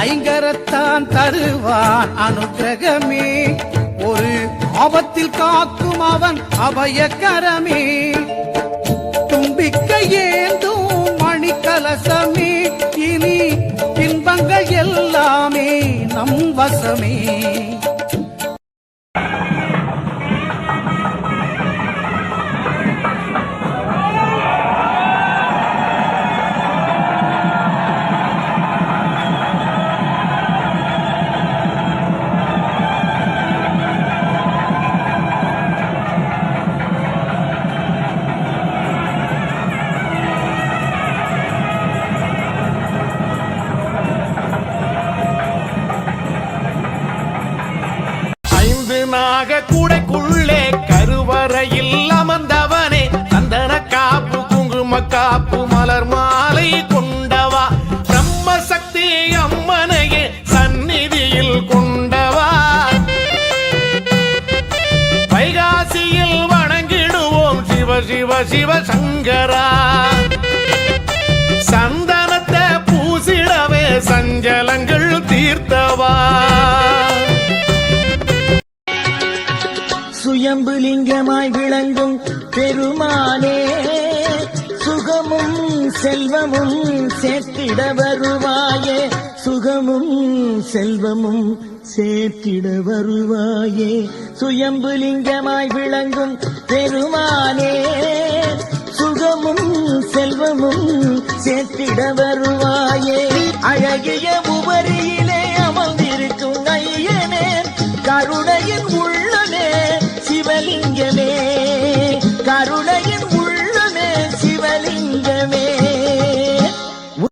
ஐங்கரத்தான் தருவான் அனுகிரகமே ஒரு ஆபத்தில் காக்கும் அவன் அபயக்கரமே. தும்பிக்கை ஏந்தும் மணிக்கலசமே. இனி இன்பங்கள் எல்லாமே நம் வசமே. ஐந்து நாக கூடைக்குள்ளே கருவறையில் அமர்ந்தவனே சந்தன காப்பு குங்கும காப்பு மலர் மாலை கொண்டவா? பிரம்ம சக்தி அம்மனையே சந்நிதியில் கொண்டவா? வைகாசியில் வணங்கிடுவோம் சிவ சிவ சிவ சங்கரா. சந்தனத்தை பூசிடவே சஞ்சலங்கள் தீர்த்தவா? சுயம்பு லிங்கமாய் விளங்கும் பெருமானே சுகமும் செல்வமும் சேர்த்திட வருவாயே சுகமும் செல்வமும் சேர்த்திட வருவாயே. சுயம்பு லிங்கமாய் விளங்கும் பெருமானே சுகமும் செல்வமும் சேர்த்திட வருவாயே. அழகிய உபரியிலே அமர்ந்திருக்கும் ஐயனே கருணையின்